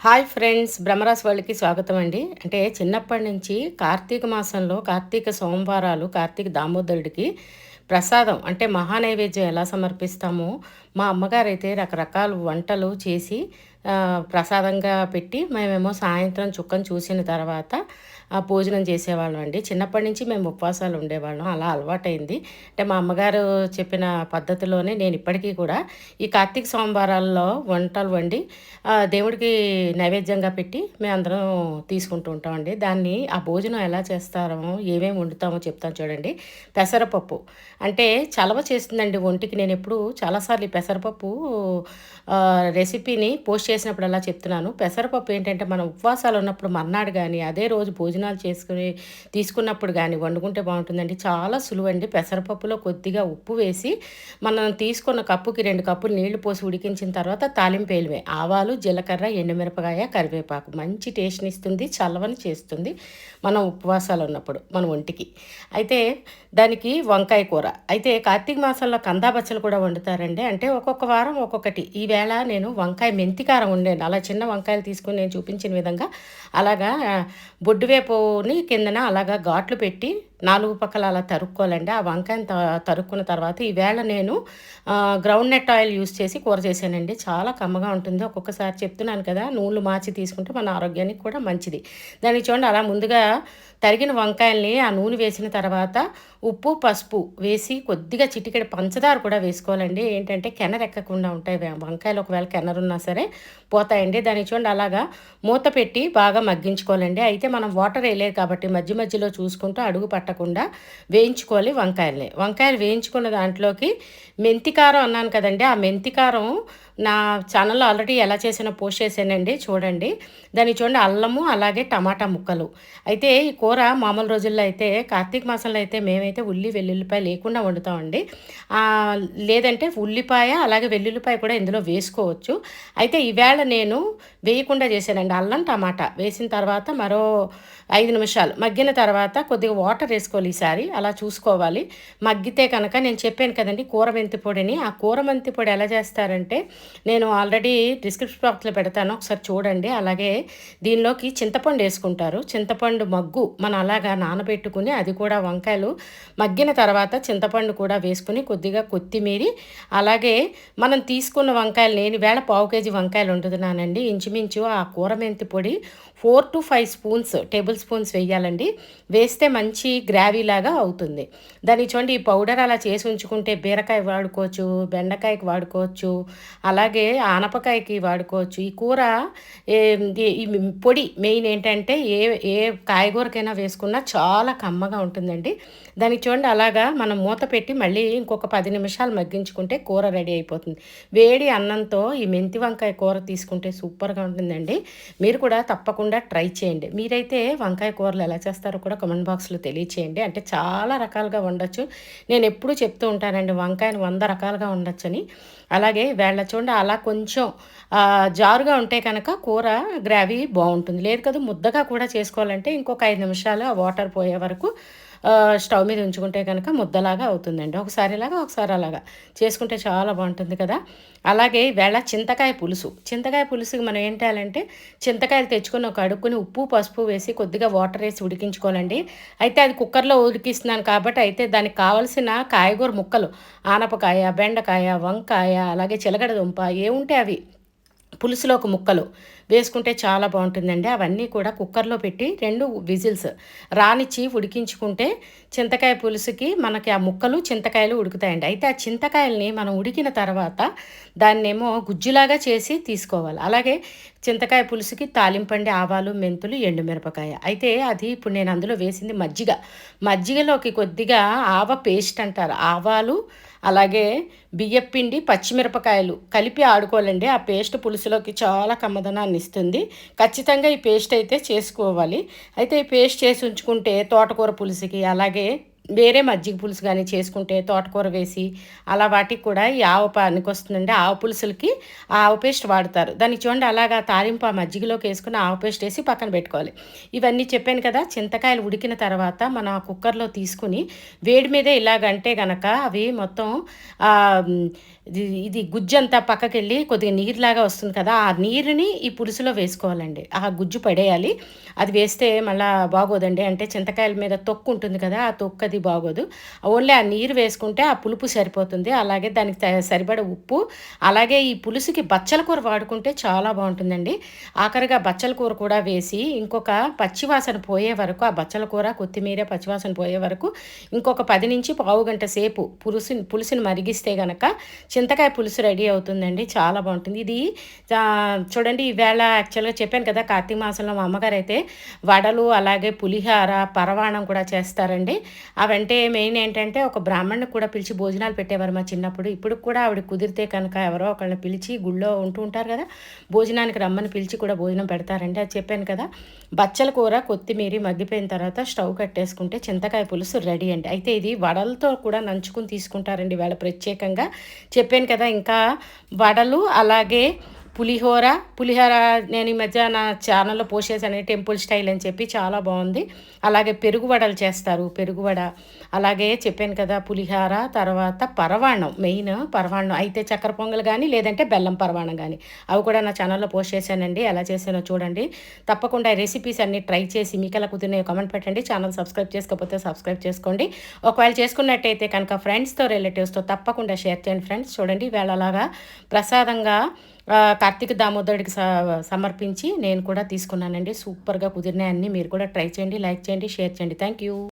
Hi friends బ్రహ్మరాస్ వాళ్ళకి స్వాగతం అండి. అంటే చిన్నప్పటి నుంచి కార్తీక మాసంలో కార్తీక సోమవారాలు కార్తీక దామోదరుడికి ప్రసాదం అంటే మహానైవేద్యం ఎలా సమర్పిస్తామో మా అమ్మగారు అయితే రకరకాల వంటలు చేసి ప్రసాదంగా పెట్టి మేమేమో సాయంత్రం చుక్కను చూసిన తర్వాత ఆ, భోజనం చేసేవాళ్ళం అండి. చిన్నప్పటి నుంచి మేము ఉపవాసాలు ఉండేవాళ్ళం. అలా అలవాటైంది. అంటే మా అమ్మగారు చెప్పిన పద్ధతిలోనే నేను ఇప్పటికీ కూడా ఈ కార్తీక సోమవారాల్లో వంటలు వండి దేవుడికి నైవేద్యంగా పెట్టి మేము అందరం తీసుకుంటూ ఉంటామండి దాన్ని ఆ భోజనం ఎలా చేస్తారో ఏమేమి వండుతామో చెప్తాను చూడండి. పెసరపప్పు. అంటే చలవ చేస్తుందండి ఒంటికి. నేను ఎప్పుడు చాలాసార్లు పెసరపప్పు రెసిపీని పోస్ట్ చేసినప్పుడు అలా చెప్తున్నాను. పెసరపప్పు ఏంటంటే మనం ఉపవాసాలు ఉన్నప్పుడు మర్నాడు కానీ అదే రోజు భోజనాలు చేసుకుని తీసుకున్నప్పుడు కానీ వండుకుంటే బాగుంటుందండి. చాలా సులువండి. పెసరపప్పులో కొద్దిగా ఉప్పు వేసి మనం తీసుకున్న కప్పుకి రెండు కప్పులు నీళ్ళు పోసి ఉడికించిన తర్వాత తాలింపు వేయడమే ఆవాలు జీలకర్ర ఎండుమిరపకాయ కరివేపాకు. మంచి టేస్ట్ని ఇస్తుంది చల్లవని చేస్తుంది మనం ఉపవాసాలు ఉన్నప్పుడు మన ఒంటికి. అయితే దానికి వంకాయ కూర. అయితే కార్తీక మాసంలో కందా బచ్చలు కూడా వండుతారండి. అంటే ఒక్కొక్క వారం ఒక్కొక్కటి. ఈవేళ నేను వంకాయ మెంతికారం ఉండేది అలా చిన్న వంకాయలు తీసుకుని నేను చూపించిన విధంగా అలాగా బొడ్డువేపుని కిందన అలాగా ఘాట్లు పెట్టి నాలుగు పక్కల అలా తరుక్కోవాలండి. ఆ వంకాయని త తరుక్కున్న తర్వాత ఈవేళ నేను గ్రౌండ్ నెట్ ఆయిల్ యూస్ చేసి కూర చేశానండి. చాలా కమ్మగా ఉంటుంది. ఒక్కొక్కసారి చెప్తున్నాను కదా నూనెలు మార్చి తీసుకుంటే మన ఆరోగ్యానికి కూడా మంచిది. దానికి చూడండి అలా ముందుగా తరిగిన వంకాయల్ని ఆ నూనె వేసిన తర్వాత ఉప్పు పసుపు వేసి కొద్దిగా చిటికెడ పంచదార కూడా వేసుకోవాలండి. ఏంటంటే కెనరెక్కకుండా ఉంటాయి. వంకాయలు ఒకవేళ కెనరున్నా సరే పోతాయండి. దాన్ని చూడండి అలాగా మూత పెట్టి బాగా మగ్గించుకోవాలండి. అయితే మనం వాటర్ వేయలేదు కాబట్టి మధ్య మధ్యలో చూసుకుంటూ అడుగు పట్టకుండా వేయించుకోవాలి వంకాయల్ని. వంకాయలు వేయించుకున్న దాంట్లోకి మెంతికారం అన్నాను కదండి ఆ మెంతికారం నా ఛానల్లో ఆల్రెడీ ఎలా చేసినా పోస్ట్ చేశానండి చూడండి. దాన్ని చూడండి అల్లము అలాగే టమాటా ముక్కలు. అయితే ఈ కూర మామూలు రోజుల్లో అయితే కార్తీక మాసంలో అయితే మేమైతే ఉల్లి వెల్లుల్లిపాయ లేకుండా వండుతామండి. లేదంటే ఉల్లిపాయ అలాగే వెల్లుల్లిపాయ కూడా ఇందులో వేసుకోవచ్చు. అయితే ఈవేళ నేను వేయకుండా చేశానండి అల్లం టమాటా. వేసిన తర్వాత మరో ఐదు నిమిషాలు. మగ్గిన తర్వాత కొద్దిగా వాటర్ వేసుకోవాలి ఈసారి అలా చూసుకోవాలి. మగ్గితే కనుక నేను చెప్పాను కదండి కూర మెంతి పొడిని ఆ కూర మెంతి పొడి ఎలా చేస్తారంటే నేను ఆల్రెడీ డిస్క్రిప్షన్ బాక్స్లో పెడతాను ఒకసారి చూడండి. అలాగే దీనిలోకి చింతపండు వేసుకుంటారు. చింతపండు మగ్గు మనం అలాగా నానబెట్టుకుని అది కూడా వంకాయలు మగ్గిన తర్వాత చింతపండు కూడా వేసుకుని కొద్దిగా కొత్తిమీరి అలాగే మనం తీసుకున్న వంకాయలు నేను వేళ పావు కేజీ వంకాయలు వండుతున్నానండి. ఇంచుమించు ఆ కూర మెంతి పొడి four to five spoons tablespoons వేయాలండి. వేస్తే మంచి గ్రావీ లాగా అవుతుంది. దాన్ని చూడండి ఈ పౌడర్ అలా చేసి ఉంచుకుంటే బీరకాయ వాడుకోవచ్చు బెండకాయకి వాడుకోవచ్చు అలాగే ఆనపకాయకి వాడుకోవచ్చు. ఈ కూర ఏ- ఈ- ఈ పొడి మెయిన్ ఏంటంటే ఏ ఏ కాయగూరకైనా వేసుకున్నా చాలా కమ్మగా ఉంటుందండి. దానికి చూడండి అలాగా మనం మూత పెట్టి మళ్ళీ ఇంకొక పది నిమిషాలు మగ్గించుకుంటే కూర రెడీ అయిపోతుంది. వేడి అన్నంతో ఈ మెంతి వంకాయ కూర తీసుకుంటే సూపర్గా ఉంటుందండి. మీరు కూడా తప్పకుండా ట్రై చేయండి. మీరైతే వంకాయ కూరలు ఎలా చేస్తారో కూడా కామెంట్ బాక్స్లో తెలియచేయండి. అంటే చాలా రకాలుగా వండొచ్చు. నేను ఎప్పుడూ చెప్తూ ఉంటానండి వంకాయను వంద రకాలుగా వండొచ్చని. అలాగే వేళ్ళ చూడండి అలా కొంచెం జారుగా ఉంటే కనుక కూర గ్రావీ బాగుంటుంది. లేదు కదా ముద్దగా కూడా చేసుకోవాలంటే ఇంకొక ఐదు నిమిషాలు ఆ వాటర్ పోయే వరకు స్టవ్ మీద ఉంచుకుంటే కనుక ముద్దలాగా అవుతుందండి. ఒకసారి ఇలాగా ఒకసారి అలాగా. చేసుకుంటే చాలా బాగుంటుంది కదా. అలాగే వేళ చింతకాయ పులుసు. చింతకాయ పులుసుకి మనం ఏం చేయాలంటే చింతకాయలు తెచ్చుకొని ఒక అడుక్కుని ఉప్పు పసుపు వేసి కొద్దిగా వాటర్ వేసి ఉడికించుకోవాలండి. అయితే అది కుక్కర్లో ఉడికిస్తున్నాను కాబట్టి అయితే దానికి కావలసిన కాయగూర ముక్కలు ఆనపకాయ బెండకాయ వంకాయ అలాగే చిలగడ దుంప ఏముంటే అవి పులుసులోకి ముక్కలు. వేసుకుంటే చాలా బాగుంటుందండి. అవన్నీ కూడా కుక్కర్లో పెట్టి రెండు విజిల్స్ రానిచ్చి ఉడికించుకుంటే చింతకాయ పులుసుకి మనకి ఆ ముక్కలు చింతకాయలు ఉడుకుతాయండి. అయితే ఆ చింతకాయల్ని మనం ఉడికిన తర్వాత దాన్నేమో గుజ్జులాగా చేసి తీసుకోవాలి. అలాగే చింతకాయ పులుసుకి తాలింపండి ఆవాలు మెంతులు ఎండుమిరపకాయ అయితే అది ఇప్పుడు నేను అందులో వేసింది మజ్జిగ. మజ్జిగలోకి కొద్దిగా ఆవ పేస్ట్ అంటారు. ఆవాలు అలాగే బియ్యపిండి పచ్చిమిరపకాయలు కలిపి ఆడుకోవాలండి. ఆ పేస్ట్ పులుసులోకి చాలా కమ్మదనాన్ని ఇస్తుంది. ఖచ్చితంగా ఈ పేస్ట్ అయితే చేసుకోవాలి. అయితే ఈ పేస్ట్ చేసి ఉంచుకుంటే తోటకూర పులుసుకి అలాగే వేరే మజ్జిగ పులుసు కానీ చేసుకుంటే తోటకూర వేసి అలా వాటికి కూడా ఈ ఆవు పానికి వస్తుందండి ఆవు పులుసులకి ఆవు పేస్ట్ వాడతారు. దానికి చూడండి అలాగా తాలింపు ఆ మజ్జిగలోకి వేసుకుని ఆవు పేస్ట్ వేసి పక్కన పెట్టుకోవాలి. ఇవన్నీ చెప్పాను కదా చింతకాయలు ఉడికిన తర్వాత మన కుక్కర్లో తీసుకుని వేడి మీదే ఇలాగంటే గనక అవి మొత్తం ఇది గుజ్జంతా పక్కకి వెళ్ళి కొద్దిగా నీరులాగా వస్తుంది కదా ఆ నీరుని ఈ పులుసులో వేసుకోవాలండి. ఆ గుజ్జు పడేయాలి. అది వేస్తే మళ్ళీ బాగోదండి. అంటే చింతకాయల మీద తొక్కు ఉంటుంది కదా ఆ తొక్కు అది బాగోదు. ఓన్లీ ఆ నీరు వేసుకుంటే ఆ పులుపు సరిపోతుంది. అలాగే దానికి సరిపడ ఉప్పు అలాగే ఈ పులుసుకి బచ్చల కూర వాడుకుంటే చాలా బాగుంటుందండి. ఆఖరిగా బచ్చల కూర కూడా వేసి ఇంకొక పచ్చివాసన పోయే వరకు ఆ బచ్చల కూర కొత్తిమీర పచ్చివాసన పోయే వరకు ఇంకొక పది నుంచి పావు గంట సేపు పులుసు పులుసుని మరిగిస్తే గనక చింతకాయ పులుసు రెడీ అవుతుందండి. చాలా బాగుంటుంది. ఇది చూడండి ఈవేళ యాక్చువల్గా చెప్పాను కదా కార్తీక మాసంలో మా అమ్మగారు అయితే వడలు అలాగే పులిహార పరవాణం కూడా చేస్తారండి. వెంటే మెయిన్ ఏంటంటే ఒక బ్రాహ్మణ్ని కూడా పిలిచి భోజనాలు పెట్టేవారు మా చిన్నప్పుడు. ఇప్పుడు కూడా ఆవిడ కుదిరితే కనుక ఎవరో ఒకళ్ళని పిలిచి గుళ్ళో ఉంటూ ఉంటారు కదా భోజనానికి రమ్మని పిలిచి కూడా భోజనం పెడతారండి. అది చెప్పాను కదా బచ్చల కూర కొత్తిమీర మగ్గిపోయిన తర్వాత స్టవ్ కట్టేసుకుంటే చింతకాయ పులుసు రెడీ అండి. అయితే ఇది వడలతో కూడా నంచుకుని తీసుకుంటారండి వాళ్ళ ప్రత్యేకంగా. చెప్పాను కదా ఇంకా వడలు అలాగే పులిహోర పులిహోర నేను ఈ మధ్య నా ఛానల్లో పోస్ట్ చేశాను టెంపుల్ స్టైల్ అని చెప్పి చాలా బాగుంది. అలాగే పెరుగు వడలు చేస్తారు పెరుగు వడ. అలాగే చెప్పాను కదా పులిహోర తర్వాత పరవాణం మెయిన్ పరవాణం. అయితే చక్కెర పొంగల్ కానీ లేదంటే బెల్లం పరవాణం కానీ అవి కూడా నా ఛానల్లో పోస్ట్ చేశానండి. ఎలా చేసానో చూడండి. తప్పకుండా రెసిపీస్ అన్ని ట్రై చేసి మీకు ఎలా కుదిరినాయో కామెంట్ పెట్టండి. ఛానల్ సబ్స్క్రైబ్ చేసుకోకపోతే సబ్స్క్రైబ్ చేసుకోండి. ఒకవేళ చేసుకున్నట్టయితే కనుక ఫ్రెండ్స్తో రిలేటివ్స్తో తప్పకుండా షేర్ చేయండి ఫ్రెండ్స్ చూడండి వేళలాగా ప్రసాదంగా కార్తీక దామోదరుడికి సమర్పించి నేను కూడా తీసుకున్నానండి. సూపర్గా కుదిరినాయన్ని మీరు కూడా ట్రై చేయండి లైక్ చేయండి షేర్ చేయండి. Thank you.